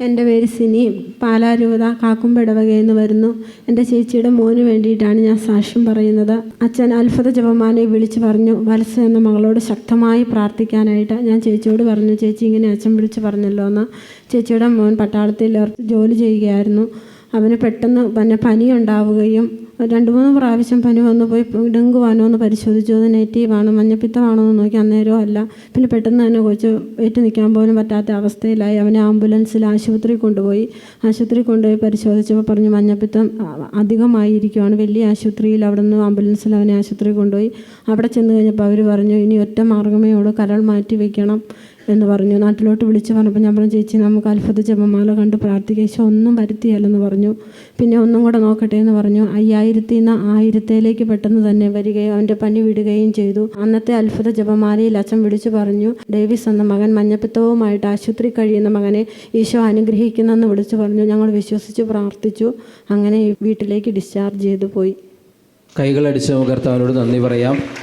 എന്റെ പേര് സിനി പാലാരൂപത കാക്കുംപെടവകയിൽ നിന്ന് വരുന്നു. എന്റെ ചേച്ചിയുടെ മോന് വേണ്ടിയിട്ടാണ് ഞാൻ സാക്ഷ്യം പറയുന്നത്. അച്ഛൻ അത്ഭുത ജപമാനെ വിളിച്ച് പറഞ്ഞു വത്സ എന്ന മകളോട് ശക്തമായി പ്രാർത്ഥിക്കാനായിട്ട് ഞാൻ ചേച്ചിയോട് പറഞ്ഞു. ചേച്ചി ഇങ്ങനെ അച്ഛൻ വിളിച്ച് പറഞ്ഞല്ലോ എന്ന്. ചേച്ചിയുടെ മോൻ പട്ടാളത്തിൽ ജോലി ചെയ്യുകയായിരുന്നു. അവന് പെട്ടെന്ന് പിന്നെ പനി ഉണ്ടാവുകയും രണ്ട് മൂന്ന് പ്രാവശ്യം പനി വന്നു പോയി ഡെങ്കു ആണോ എന്ന് പരിശോധിച്ചു. അത് നെഗറ്റീവാണ് മഞ്ഞപ്പിത്തമാണോ എന്ന് നോക്കി അന്നേരവും അല്ല. പിന്നെ പെട്ടെന്ന് തന്നെ കൊച്ചു ഏറ്റു നിൽക്കാൻ പോലും പറ്റാത്ത അവസ്ഥയിലായി. അവനെ ആംബുലൻസിൽ ആശുപത്രി കൊണ്ടുപോയി. ആശുപത്രി കൊണ്ടുപോയി പരിശോധിച്ചപ്പോൾ പറഞ്ഞു മഞ്ഞപ്പിത്തം അധികമായിരിക്കുവാണ്. വലിയ ആശുപത്രിയിൽ അവിടെ നിന്ന് ആംബുലൻസിൽ അവനെ ആശുപത്രി കൊണ്ടുപോയി. അവിടെ ചെന്ന് കഴിഞ്ഞപ്പോൾ അവർ പറഞ്ഞു ഇനി ഒറ്റ മാർഗമേ ഉള്ളൂ. കരൾ മാറ്റി വെക്കണം. എന്ന് പറഞ്ഞു. നാട്ടിലോട്ട് വിളിച്ച് പറഞ്ഞപ്പോൾ ഞാൻ പറഞ്ഞു ചേച്ചി നമുക്ക് അത്ഭുത ജപമാല കണ്ട് പ്രാർത്ഥിക്കേശ ഒന്നും വരുത്തിയല്ലെന്ന് പറഞ്ഞു. പിന്നെ ഒന്നും കൂടെ നോക്കട്ടെ എന്ന് പറഞ്ഞു. അയ്യായിരത്തിൽ നിന്ന് ആയിരത്തിലേക്ക് പെട്ടെന്ന് തന്നെ വരികയും അവന്റെ പനി വിടുകയും ചെയ്തു. അന്നത്തെ അത്ഭുത ജപമാലയിൽ അച്ഛൻ വിളിച്ചു പറഞ്ഞു ഡേവിസ് എന്ന മകൻ മഞ്ഞപ്പിത്തവുമായിട്ട് ആശുപത്രി കഴിയുന്ന മകനെ ഈശോ അനുഗ്രഹിക്കുന്നെന്ന് വിളിച്ചു പറഞ്ഞു. ഞങ്ങൾ വിശ്വസിച്ച് പ്രാർത്ഥിച്ചു. അങ്ങനെ വീട്ടിലേക്ക് ഡിസ്ചാർജ് ചെയ്തു പോയി. കൈകളടിച്ച് നമുക്ക് കർത്താവിനോട് നന്ദി പറയാം.